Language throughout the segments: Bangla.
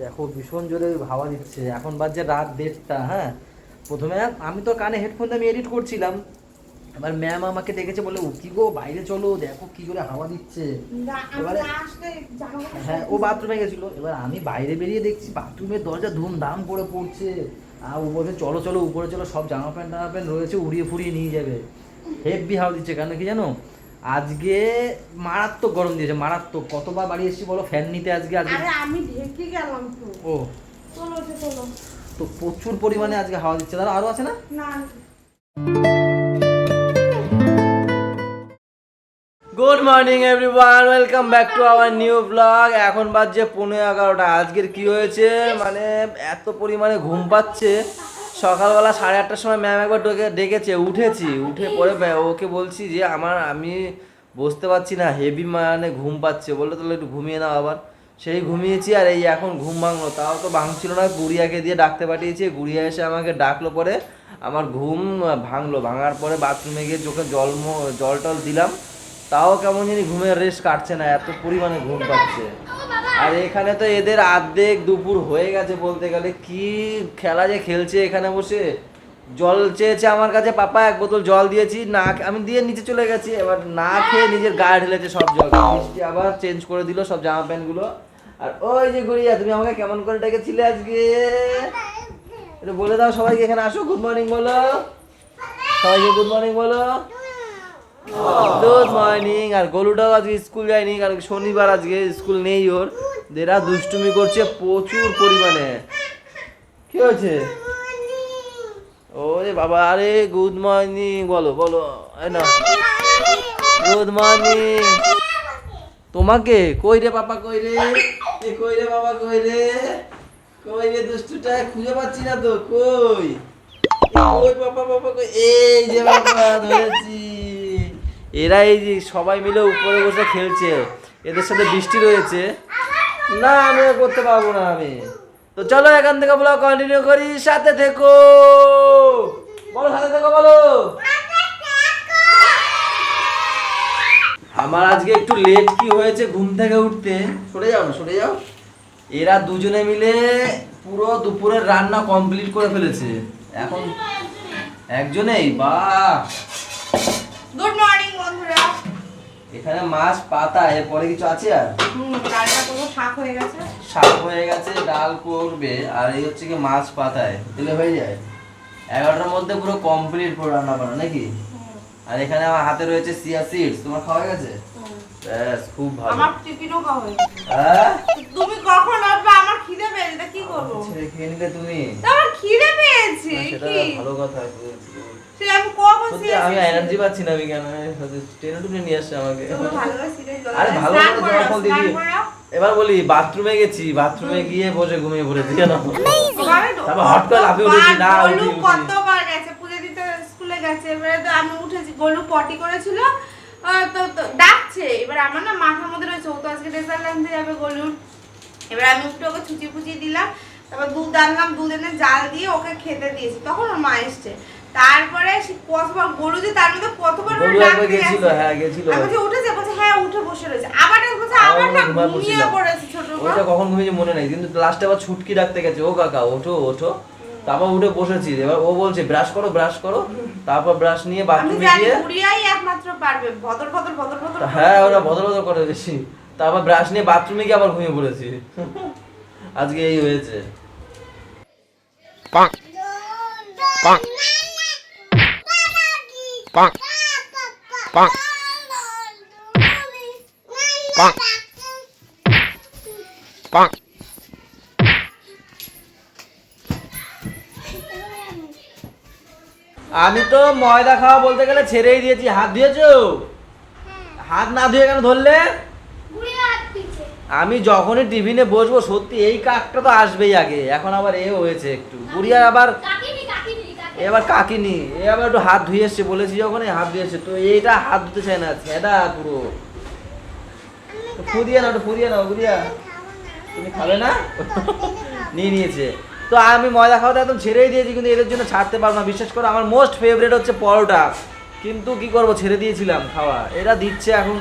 দেখো ভীষণ জোরে হাওয়া দিচ্ছে। এখন বাজছে রাত দেড়টা হ্যাঁ? প্রথমে আমি তো কানে হেডফোন দিয়ে আমি এডিট করছিলাম। এবার ম্যাম আমাকে ডেকেছে বলে ও কি গো বাইরে চলো দেখো কি করে হাওয়া দিচ্ছে। এবারে হ্যাঁ ও বাথরুমে গেছিল। এবার আমি বাইরে বেরিয়ে দেখছি বাথরুমের দরজা ধুমধাম করে পড়ছে। আর ও বলছে চলো চলো উপরে চলো সব জামা প্যান্ট টামা প্যান্ট রয়েছে উড়িয়ে ফুড়িয়ে নিয়ে যাবে। হেভি হাওয়া দিচ্ছে কেন কি জানো? আজকে মারাত্মক গরম দিয়েছে মারাত্মক। কতবার বাড়ি এসেছি বলো ফ্যান নিতে আজকে আজকে। আরে আমি ঢেকে গেলাম তো। ও। চলো চলো। তো প্রচুর পরিমাণে আজকে হাওয়া দিচ্ছে। দাদা আরও আছে না? না good morning everyone welcome back to our new blog এখন বাজছে পনেরো এগারোটা। আজকের কি হয়েছে? মানে এত পরিমাণে ঘুম পাচ্ছে। সকালবেলা সাড়ে আটটার সময় ম্যাম একবার ডেকে, ডেকেছে, উঠেছি। উঠে পরে ওকে বলছি যে, আমার, আমি বসতে পারছি না হেভি মানে ঘুম পাচ্ছে। বলল, তাহলে একটু ঘুমিয়ে নাও আবার। সেই ঘুমিয়েছি আর এই এখন ঘুম ভাঙলো। তাও তো ভাঙছিল না, গুড়িয়াকে দিয়ে ডাকতে পাঠিয়েছি। গুড়িয়া এসে আমাকে ডাকলো পরে। আমার ঘুম ভাঙলো। ভাঙার পরে বাথরুমে গিয়ে চোখে জল জল টল দিলাম। তাও কেমন জানি ঘুমের রেস্ট কাটছে না, এত পরিমাণে ঘুম পাচ্ছে। আর এখানে তো এদের আর্ধেক দুপুর হয়ে গেছে বলতে গেলে, কি খেলা যে খেলছে এখানে বসে? জল চেয়েছে আমার কাছে, পাপা, এক বোতল জল দিয়েছি, না আমি দিয়ে নিচে চলে গেছি, এবার না খেয়ে নিজের গায়ে ঢেলেছে সব জল। মিষ্টি আবার চেঞ্জ করে দিল সব জামা প্যান্টগুলো। আর ওই যে গুড়িয়া, তুমি আমাকে কেমন করে ডেকেছিলে আজকে? একটু বলে দাও সবাইকে এখানে আসো গুড মর্নিং বলো। সবাইকে গুড মর্নিং বলো। গুড মর্নিং আর গলুটাও আজকে স্কুল যায়নি, কারণ শনিবার আজকে স্কুল নেই ওর। দুষ্টুমি করছে প্রচুর পরিমাণে। কি হয়েছে? বাবা, আরে গুড মর্নিং বলো বলো না। গুড মর্নিং তোমাকে? কই রে পাপা, কই রে? কই রে বাবা, কই রে? কই রে দুষ্টুটা? খুঁজে পাচ্ছি না তো, কই? ওই বাবা বাবা কই? এই যে বাবা, ধরেছি। এরা এই যে সবাই মিলে উপরে বসে খেলছে। এদের সাথে বৃষ্টি রয়েছে। না, আমি করতে পারব না আমি। তো চলো, এখান থেকে ব্লগ কন্টিনিউ করি। সাথে থেকো। বলো, সাথে থেকো, বলো। আমার আজকে একটু লেট কি হয়েছে ঘুম থেকে উঠতে? সরে যাও না, সরে যাও। এরা দুজনে মিলে পুরো দুপুরের রান্না কমপ্লিট করে ফেলেছে। এখন একজনেই? বাহ গুড মর্নিং বন্ধুরা এখানে মাছ পাতা এরপরে কিছু আছে আর? ডালটা পুরো শাক হয়ে গেছে। শাক হয়ে গেছে ডাল করবে আর এই হচ্ছে কি মাছ পাতায় দিলে হয়ে যায়। এগারোটার মধ্যে পুরো কমপ্লিট পুরো রান্না বান্না নাকি? আর এখানে আমার হাতে রয়েছে সিয়া সিডস তোমার খাওয়া গেছে? ব্যাস খুব ভালো। আমার টিফিনও খাওয়া হ্যাঁ তুমি কখন আসবে? আমার খিদে পেয়েছে কি করব? ছেড়ে খেয়ে নিলে তুমি? তা আমার খিদে পেয়েছে সেটা কি? ভালো কথা সে আমি কখন সত্যি আমি এনার্জি পাচ্ছি না আমি কেন টেনে টুনে নিয়ে আসছে আমাকে। তুমি ভালোভাবে সিরিয়াস আরে ভালো করে জল এবার বলি বাথরুমে গেছি বাথরুমে গিয়ে বসে ঘুমিয়ে পড়েছি কেন? তারপর হট করে লাফিয়ে উঠেছি, না, উঠি, উঠি। কতবার গেছে পুজো দিতে স্কুলে গেছে এবারে তো আমি উঠেছি গোলু পটি করেছিল তো তো ডাকছে। এবার আমার না মাথার মধ্যে রয়েছে ও তো আজকে রেজাল্ট আনতে যাবে গোলুর এবার আমি উঠে ওকে ছুচি ফুচি দিলাম তারপর দুধ আনলাম দুধ এনে জাল দিয়ে ওকে খেতে দিয়েছি তখন ওর মা এসছে। তারপরে সে কতবার গরু যে তার মধ্যে কতবার গেছিল, গেছে। হ্যাঁ, গেছিল। আমি বলছি উঠেছে? বলছে হ্যাঁ উঠে বসে রয়েছে। আবার ডাক বলছে আবার না ঘুমিয়ে পড়েছে। ছোট ওইটা কখন ঘুমিয়েছে মনে নেই কিন্তু লাস্টে আবার ছুটকি ডাকতে গেছে ও কাকা ওঠো ওঠো। তারপর উঠে বসেছি। এবার ও বলছে ব্রাশ করো ব্রাশ করো। তারপর ব্রাশ নিয়ে আমি বাথরুমে জানি গিয়ে বুড়িয়াই একমাত্র পারবে ভদর ভদর ভদর ভদর হ্যাঁ ওরা ভদ্র ভদ্র করে বেশি। তারপর ব্রাশ নিয়ে বাথরুমে গিয়ে আবার ঘুমিয়ে পড়েছি। আজকে এই হয়েছে। Bonk. Bonk. Bonk. Bonk. Bonk. Bonk. আমি তো ময়দা খাওয়া বলতে গেলে ছেড়েই দিয়েছি হাত ধুয়েছো হাত না ধুয়ে কেন ধরলে আমি যখনই টিফিনে বসবো, সত্যি এই কাকটা তো আসবেই আগে এখন আবার এ হয়েছে একটু বুড়িয়া আবার এ আবার কাকিনি এ আবার একটু হাত ধুয়ে এসছে বলেছি যখন হাত ধুয়ে এসছে তো এইটা হাত ধুতে চায় না ছেদা পুরো। ফুদিয়ে নাও একটু ফুদিয়ে নাও বুড়িয়া তুমি খাবে না? নিয়ে নিয়েছে। তো আমি ময়দা খাওয়াতে একদম ছেড়েই দিয়েছি কিন্তু এদের জন্য ছাড়তে পারব না। বিশেষ করে আমার মোস্ট ফেভারিট হচ্ছে পরোটা। কিন্তু কি করব ছেড়ে দিয়েছিলাম খাওয়া। এটা দিচ্ছে এখন।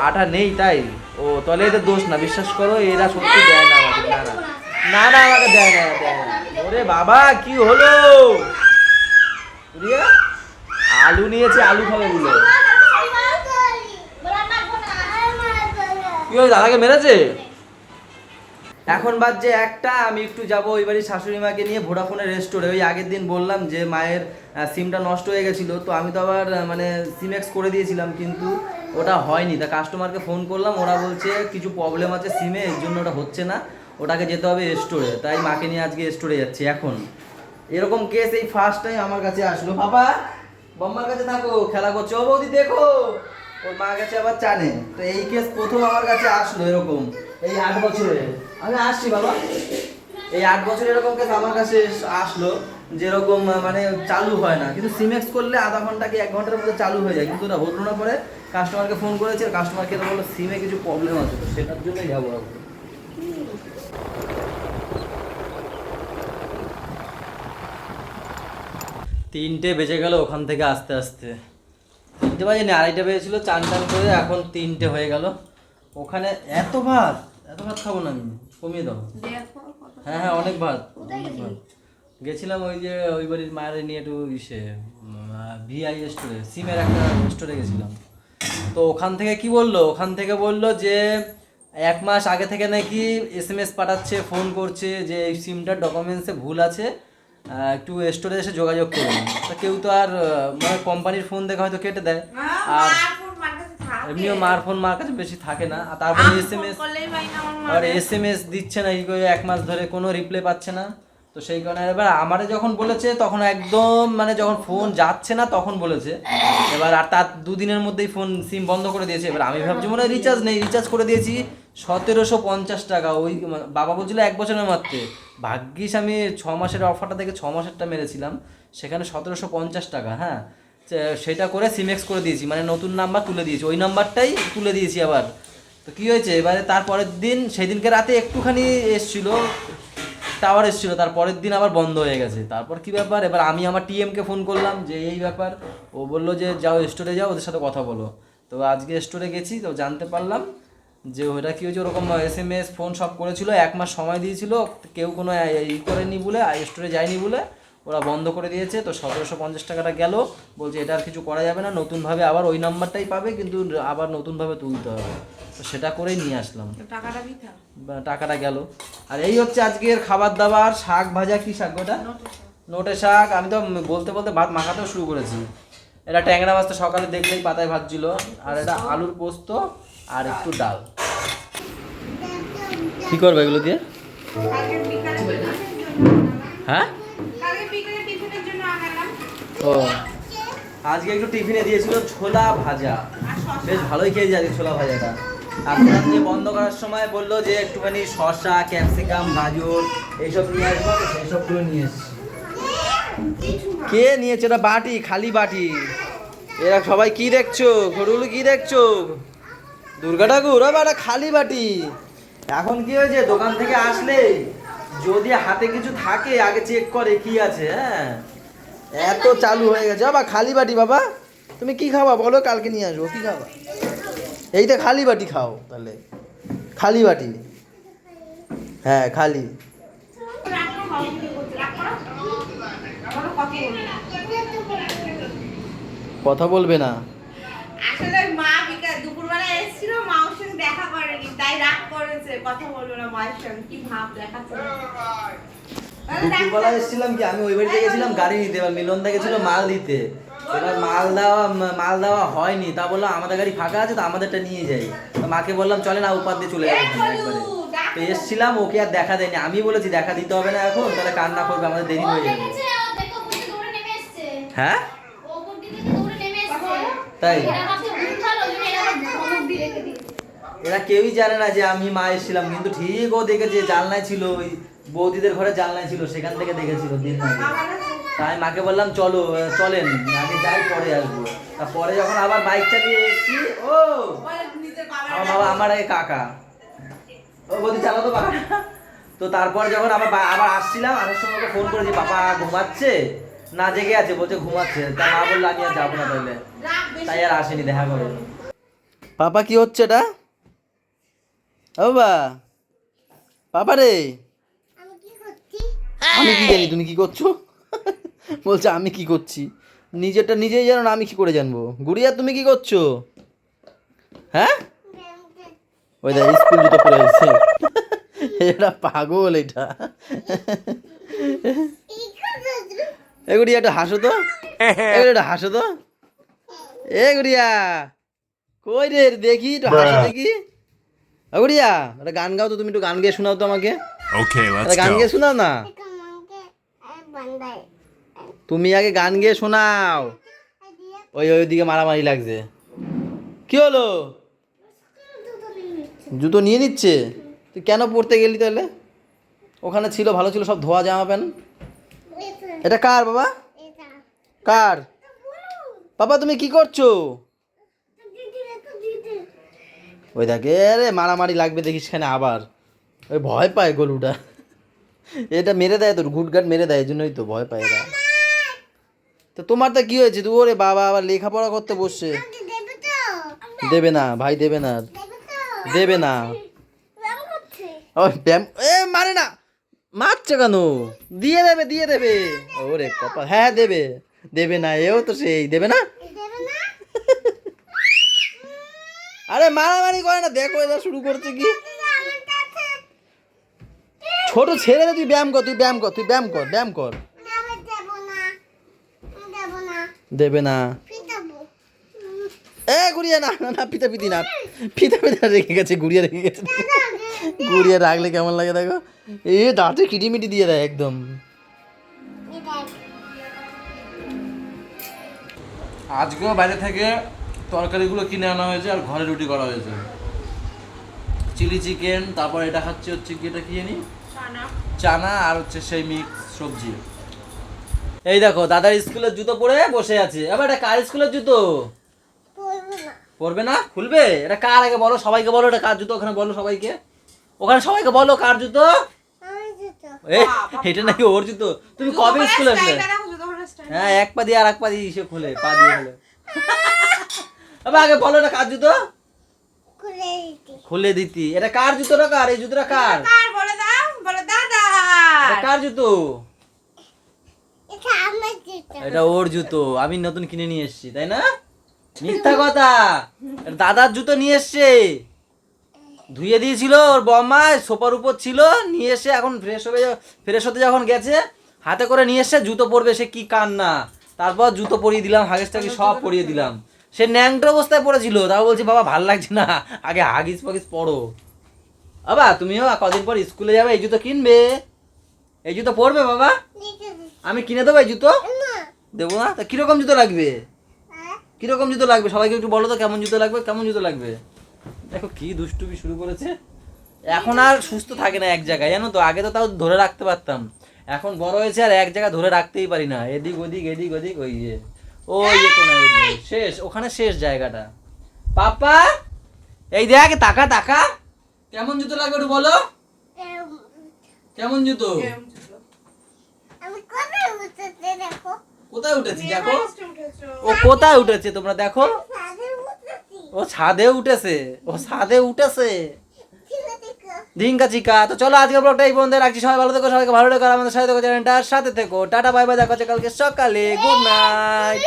আটা নেই তাই। ও তাহলে এদের দোষ না। বিশ্বাস করো এরা সত্যি দেয় না আমাকে। না না। না না আমাকে দেয় না দেয় না। ওরে বাবা, কি হলো? আলু নিয়েছে আলু খাবে বলে। কি দাদাকে মেরেছে? এখন বাজছে একটা, আমি একটু যাব ওই বাড়ির শাশুড়ি মাকে নিয়ে ভোডাফোনের রেস্টোরে ওই আগের দিন বললাম যে, মায়ের সিমটা নষ্ট হয়ে গেছিল, তো আমি তো আবার মানে সিমেক্স করে দিয়েছিলাম, কিন্তু ওটা হয়নি। তা কাস্টমারকে ফোন করলাম, ওরা বলছে, কিছু প্রবলেম আছে সিমে এর জন্য ওটা হচ্ছে না। ওটাকে যেতে হবে স্টোরে, তাই মাকে নিয়ে আজকে স্টোরে যাচ্ছি, এখন। এরকম কেস এই ফার্স্ট টাইম আমার কাছে আসলো। বাবা, বম্মার কাছে থাকো, খেলা করছ। বৌদি, দেখো। ওর মা কাছে আবার জানে তো এই কেস প্রথম আমার কাছে আসলো এরকম, এই আট বছরে। আমি আসছি, বাবা। এই আট বছর এরকম কেস আমার কাছে আসলো, যেরকম মানে চালু হয় না। কিন্তু সিমেক্স করলে আধা ঘণ্টা কি এক ঘণ্টার মধ্যে চালু হয়ে যায়। কিন্তু ওটা হলো না পরে কাস্টমারকে ফোন করেছে কাস্টমারকে বলল সিমে কিছু প্রবলেম আছে, তো সেটার জন্যই যাব। তিনটে বেজে গেল ওখান থেকে আস্তে আস্তে। তিনটে বাজে না আড়াইটা বেজেছিল চান টান করে এখন তিনটে হয়ে গেল। ওখানে এত ভাত এত ভাত খাব না আমি কমিয়ে দাও। হ্যাঁ হ্যাঁ অনেক ভাত অনেক ভাত। গেছিলাম ওই যে ওই বাড়ির মায়ের নিয়ে একটু ইসে ভিআই স্টোরে সিমের একটা স্টোরে গেছিলাম। তো ওখান থেকে কি বলল? ওখান থেকে বলল যে এক মাস আগে থেকে নাকি এস এম এস পাঠাচ্ছে ফোন করছে যে এই সিমটার ডকুমেন্টসে ভুল আছে একটু স্টোরে এসে যোগাযোগ করুন। তা কেউ তো আর মানে কোম্পানির ফোন দেখে হয়তো কেটে দেয়। আর এমনিও মার ফোন মার কাছে বেশি থাকে না। আর তারপরে এস এম এস আর এস এম এস দিচ্ছে না এক মাস ধরে কোনো রিপ্লাই পাচ্ছে না। তো সেই কারণে এবার আমারে যখন বলেছে তখন একদম মানে যখন ফোন যাচ্ছে না তখন বলেছে। এবার আর তার দুদিনের মধ্যেই ফোন সিম বন্ধ করে দিয়েছে। এবার আমি ভাবছি মনে হয় রিচার্জ নেই রিচার্জ করে দিয়েছি। সতেরোশো পঞ্চাশ টাকা, ওই বাবা বলছিল এক বছরের মাত্রে ভাগ্যিস আমি ছ মাসের অফারটা থেকে ছ মাসেরটা মেরেছিলাম, সেখানে সতেরোশো পঞ্চাশ টাকা হ্যাঁ? সেটা করে সিমেক্স করে দিয়েছি মানে নতুন নাম্বার তুলে দিয়েছি, ওই নাম্বারটাই তুলে দিয়েছি আবার। তো কী হয়েছে? এবারে তারপরের দিন, সেদিনকে রাতে একটুখানি এসছিল টাওয়ার এসেছিল তার পরের দিন আবার বন্ধ হয়ে গেছে। তারপর কি ব্যাপার? এবার আমি আমার টিএমকে ফোন করলাম, যে এই ব্যাপার। ও বলল যে, যাও স্টোরে যাও, ওদের সাথে কথা বলো। তো আজকে স্টোরে গেছি, তো জানতে পারলাম যে ওটা কি হয়েছে? ওরকম এস এম এস ফোন সব করেছিল এক মাস সময় দিয়েছিল কেউ কোনো ই করেনি বলে স্টোরে যায়নি বলে ওরা বন্ধ করে দিয়েছে তো সতেরোশো পঞ্চাশ টাকাটা গেল বলছে এটা আর কিছু করা যাবে না নতুনভাবে আবার ওই নাম্বারটাই পাবে কিন্তু আবার নতুনভাবে তুলতে হবে। তো সেটা করেই নিয়ে আসলাম। টাকাটা গেল। আর এই হচ্ছে আজকের খাবার দাবার শাক ভাজা কি শাক ওটা? নোটে শাক। আমি তো বলতে বলতে ভাত মাখাতেও শুরু করেছি। এটা ট্যাংরা মাছ তো সকালে দেখলেই পাতায় ভাজছিল আর এটা আলুর পোস্ত আর একটু ডাল। কি করবে এগুলো দিয়ে। হ্যাঁ। ও। আজকে একটু টিফিনে দিয়েছিল ছোলা ভাজা। বেশ ভালোই খেয়েছি আজকে ছোলা ভাজাটা। আপনার যে বন্ধ করার সময় বলল যে একটুখানি শসা, ক্যাপসিকাম, গাজর এইসব নিয়ে আসব, তো সেই সবগুলো নিয়ে কে নিয়েছে? এটা বাটি, খালি বাটি। এরা সবাই কি দেখছ? ঘরগুলো কি দেখছ? দুর্গা ঠাকুর, ও বাটা খালি বাটি। এখন কি হয়েছে? দোকান থেকে আসলে যদি হাতে কিছু থাকে, আগে চেক করে কি আছে হ্যাঁ? এত চালু হয়ে গেছে। বাবা, খালি বাটি বাবা। তুমি কি খাবা? বলো, কালকে নিয়ে আসব। কি খাবা? এইটা খালি বাটি খাও তাহলে। খালি বাটি। হ্যাঁ খালি। কথা বলবে না। আসলে মা এসেছিল মা ওর সঙ্গে দেখা করেনি তাই রাগ করেছে কথা বলল না মায়ের সঙ্গে কি ভাব দেখাচ্ছে। দুপুরবেলা এসেছিলাম কি? আমি ওই বাড়িতে গেছিলাম গাড়ি নিতে এবার গেছিল মাল দিতে। এবার মাল দেওয়া মাল দেওয়া হয়নি তা বললাম আমাদের গাড়ি ফাঁকা আছে তো আমাদেরটা নিয়ে যাই। তো মাকে বললাম চলে না উপার দিয়ে চলে যাব। একবারে। তো এসছিলাম ওকে আর দেখা দেয়নি। আমি বলেছি দেখা দিতে হবে না এখন তাহলে কান্না করবে আমাদের দেরি হয়ে যাবে। হ্যাঁ? তাই? এরা কেউই জানে না যে আমি মা এসেছিলাম, কিন্তু ঠিক ও দেখেছে জানলায় ছিল, ওই বৌদিদের ঘরে জানলায় ছিল, সেখান থেকে দেখেছিল দিন তাই মাকে বললাম, চলো চলেন, আগে যাই, পরে আসব। তা পরে যখন আবার বাইক চালিয়ে এসেছি, ও! আমার বাবা, আমার আগে কাকা। ও বৌদি চালাতো বাবা। তো তারপর যখন আবার আবার আসছিলাম, আসার সময় ওকে ফোন করেছি, বাবা, ঘুমাচ্ছে? না, জেগে আছে, বলছে ঘুমাচ্ছে। তা মা বলল, আমি আর যাব না তাহলে। তাই আর আসেনি, দেখা করে। পাপা, কি হচ্ছে এটা? ও বাবা রে আমি কি করছি? আমি জানি তুমি কি করছ? বলছে আমি কি করছি? নিজেরটা নিজেই জানো না আমি কি করে জানব? গুড়িয়া তুমি কি করছ? হ্যাঁ? ওই দেখ স্কুল জুতো পরে আছে। এটা পাগল এটা। এ গুড়িয়া একটা হাসো তো। একটা হাসো তো। এ গুড়িয়া কই রে দেখি একটু হাসো দেখি। গুড়িয়া একটা গান গাও তো তুমি একটু গান গেয়ে শোনাও তো আমাকে। Let's একটা গান. গেয়ে শোনাও না? তুমি আগে গান গেয়ে শোনাও। দিয়ে ওই ওইদিকে মারামারি লাগছে। কি হলো? জুতো নিয়ে নিচ্ছে? তুই কেন পড়তে গেলি তাহলে? ওখানে ছিল ভালো ছিল সব ধোয়া জামা প্যান্ট। এটা কার বাবা? কার? বাবা তুমি কি করছ? ওই দেখে আরে মারামারি লাগবে দেখিস খানে আবার। ওই ভয় পায় গরুটা। এটা মেরে দেয় তোর, ঘুটঘাট মেরে দেয় এই জন্যই তো ভয় পায় এরা। তো তোমার তো কি হয়েছে? তুই ওরে বাবা, আবার লেখাপড়া করতে বসছে। দেবে না, ভাই দেবে না দেবে না। ওই ব্যায়াম এ, মারে না। মারছে কেন? দিয়ে দেবে দিয়ে দেবে। ওরে কপাল হ্যাঁ দেবে। দেবে না, এও তো সেই দেবে না। আরে মারামারি করে না, দেখো এটা শুরু করছে কি? ছোট ছেলে তুই ব্যায়াম কর, তুই ব্যায়াম কর, তুই ব্যায়াম কর ব্যায়াম কর। দেবে না। এ গুড়িয়া না না না পিতা পিতি না। পিতা পিতা রেখে গেছে গুড়িয়া রেখে গেছে। গুড়িয়া রাখলে কেমন লাগে দেখো? এ, দাঁতে কিটিমিটি দিয়ে দেয় একদম। আজকেও বাইরে থেকে তরকারিগুলো কিনে আনা হয়েছে আর ঘরে রুটি করা হয়েছে। চিলি চিকেন তারপর এটা খাচ্ছি হচ্ছে কি এটা কি জানি? চানা। আর হচ্ছে সেই মিক্স সবজি। এই দেখো দাদার স্কুলের জুতো পরে বসে আছে। এবার এটা কার স্কুলের জুতো? পরবে না। খুলবে? এটা কার আগে বলো? সবাইকে বলো এটা কার জুতো? ওখানে বলো সবাইকে। ওখানে সবাইকে বলো কার জুতো? আমি এটা নাকি ওর জুতো? তুমি কবে স্কুলে আসলে? হ্যাঁ। এক পা দিয়ে আর এক পা দিয়ে সে খুলে পা দিয়ে খুলে। আবার আগে বলো এটা কার জুতো? খুলে দিতি। এটা কার জুতোটা কার? এই জুতোটা কার? কার? বলে দাও বলে দাদা। কার জুতো? এটা আমার জুতো। এটা ওর জুতো। আমি নতুন কিনে নিয়ে এসেছি তাই না? মিথ্যা কথা। এটা দাদার জুতো নিয়ে এসছে। ধুয়ে দিয়েছিল ওর বম্মা সোফার উপর ছিল নিয়ে এসে এখন ফ্রেশ হবে ফ্রেশ হতে যখন গেছে হাতে করে নিয়ে এসে জুতো পরবে সে কি কান্না। তারপর জুতো পরিয়ে দিলাম হাগিস টাগিস সব পরিয়ে দিলাম। সে ন্যাংটো অবস্থায় পড়েছিল তাও বলছি বাবা ভালো লাগছে না আগে হাগিস ফাগিস পড়ো। বাবা তুমিও কদিন পর স্কুলে যাবে এই জুতো কিনবে? এই জুতো পরবে বাবা? আমি কিনে দেবো এই জুতো? দেবো না? তা কীরকম জুতো লাগবে? কীরকম জুতো লাগবে? সবাইকে একটু বলো তো কেমন জুতো লাগবে কেমন জুতো লাগবে? দেখো কি দুষ্টুমি শুরু করেছে। এখন আর সুস্থ থাকে না এক জায়গায় জানো তো? আগে তো তাও ধরে রাখতে পারতাম। এখন বড় হয়েছে আর এক জায়গায় ধরে রাখতেই পারি না। এদিক ওদিক এদিক ওদিক ওই যে। ওই কোনায় ওই শেষ ওখানে শেষ জায়গাটা। পাপা এই দেখ তাকা তাকা। কেমন জুতো লাগবে একটু বলো? কেমন জুতো? কোথায় উঠেছে দেখো? উঠেছি দেখো? ও কোথায় উঠেছে তোমরা দেখো? ও ছাদে উঠেছে ও ছাদে উঠেছে। ধিঙ্কা চিকা তো চলো আজকে ব্লগটা এই বন্ধে রাখছি। সবাই ভালো থেকো, সবাইকে ভালো রেখো আমাদের সাথে থেকো চ্যানেলটার সাথে থেকো। টাটা বাই বাই দেখা হচ্ছে কালকে সকালে। Good night